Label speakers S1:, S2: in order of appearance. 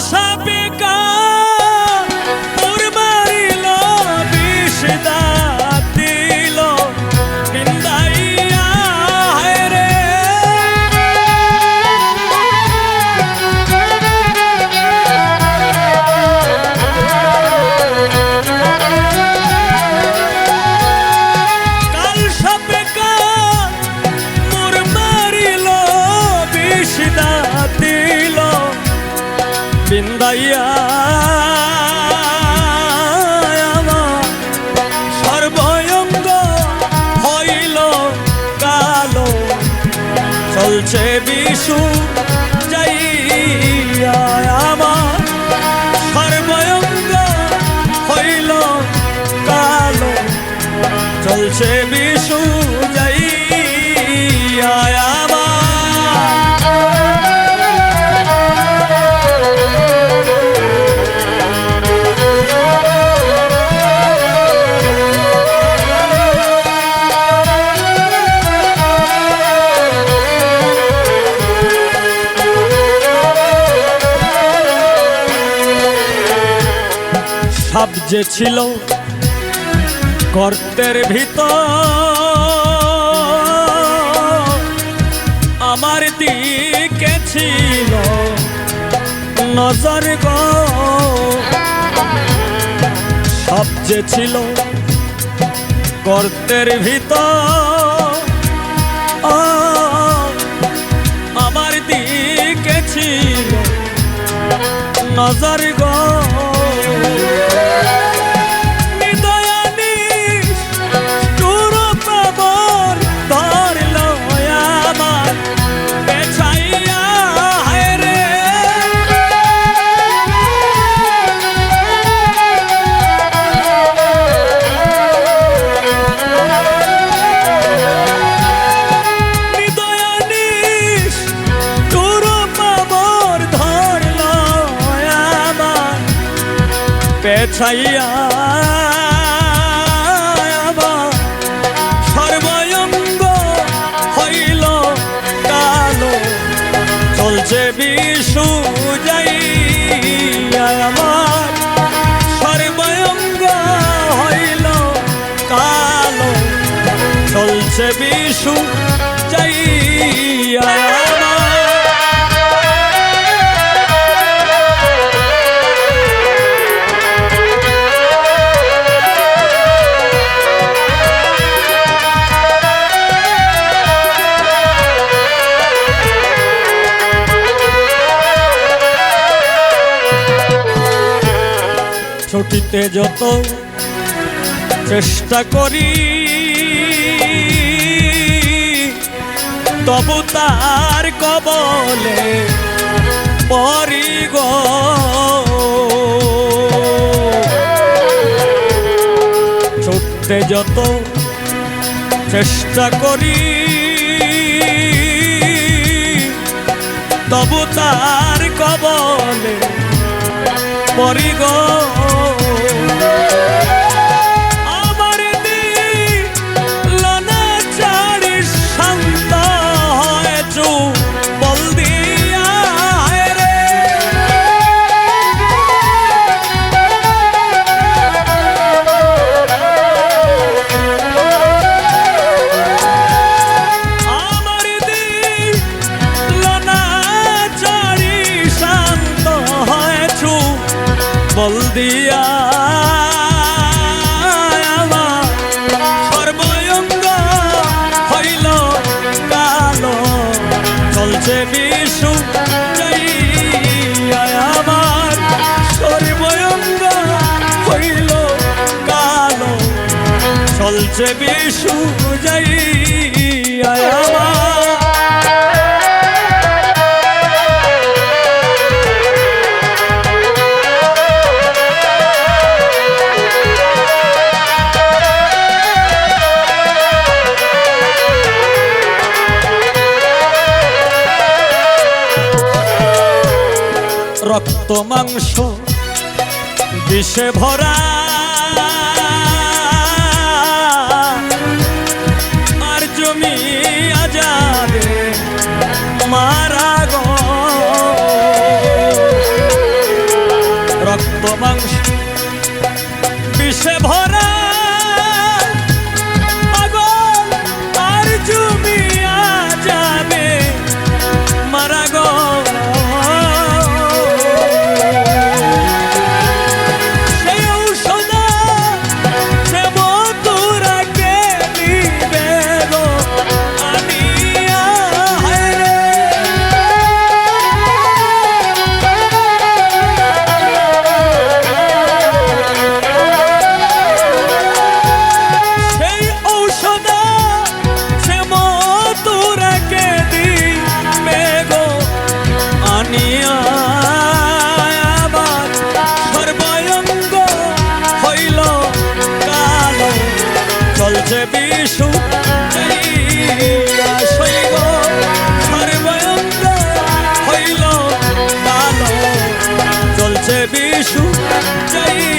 S1: সাপে বিন্দাইয়া আমার সর্বয়ঙ্গ হইল কালো। চলছে বিশু যে ছিল গর্তের ভিতর, আমার দিকে ছিল নজর সাপ যে ছিল গর্তের ভিতর, আমার দিকে ছিল নজর গো। পেছাইয়া আমার সর্বয়ঙ্গ হইল কালো। চলছে বিশু ছুটিতে যত চেষ্টা করি, তবু তার কবলে পরি গো। ছুটতে যত চেষ্টা করি, তবু তার কবলে পরি গো। চলছে বিশু আমার। রক্ত মাংস বিষে ভরা। রক্ত মাংস বিশু যাই